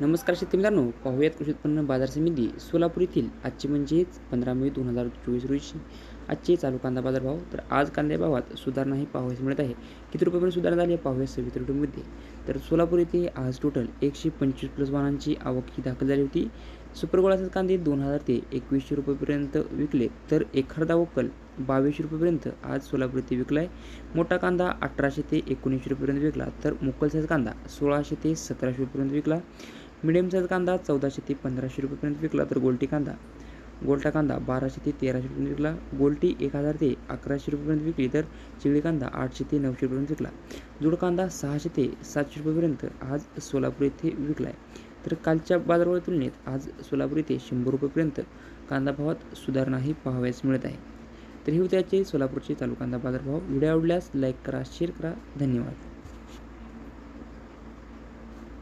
नमस्कार शेतकरी मित्रांनो पाहूयात कृषी उत्पन्न बाजार समिती सोलापूर येथील आजचे म्हणजेच पंधरा मे दोन हजार चोवीस रोजी. आजचे चालू कांदा बाजार भाव तर आज कांद्या भावात सुधारणाही पाहावयास मिळत आहे. किती रुपयापर्यंत सुधारणा झाली आहे? पाहूया सवित रुपयामध्ये तर सोलापूर येथे आज टोटल एकशे पंचवीस प्लस वाहनांची आवक ही दाखल झाली होती. सुपर गोळाचे कांदे दोन हजार ते एकवीसशे रुपयेपर्यंत विकले तर एखादा वक्कल बावीसशे रुपयेपर्यंत आज सोलापूर येथे विकला आहे मोठा कांदा अठराशे ते एकोणीसशे रुपयेपर्यंत विकला तर मुक्कल कांदा सोळाशे ते सतराशे रुपयेपर्यंत विकला. मिडियम साईज कांदा चौदाशे ते पंधराशे रुपयेपर्यंत विकला तर गोल्टी कांदा. गोल्टा कांदा बाराशे ते तेराशे रुपयेपर्यंत विकला. गोल्टी एक हजार ते अकराशे रुपयेपर्यंत विकली तर चिवळी कांदा आठशे ते नऊशे रुपयेपर्यंत विकला. जुड कांदा सहाशे ते सातशे रुपयेपर्यंत आज सोलापूर येथे विकला आहे तर कालच्या बाजारावर तुलनेत आज सोलापूर येथे शंभर रुपयेपर्यंत कांदा भावात सुधारणाही पाहावयास मिळत आहे. तर हे उद्याचे आजचे सोलापूरचे चालू कांदा बाजार व्हिडिओ आवडल्यास लाईक करा शेअर करा. धन्यवाद.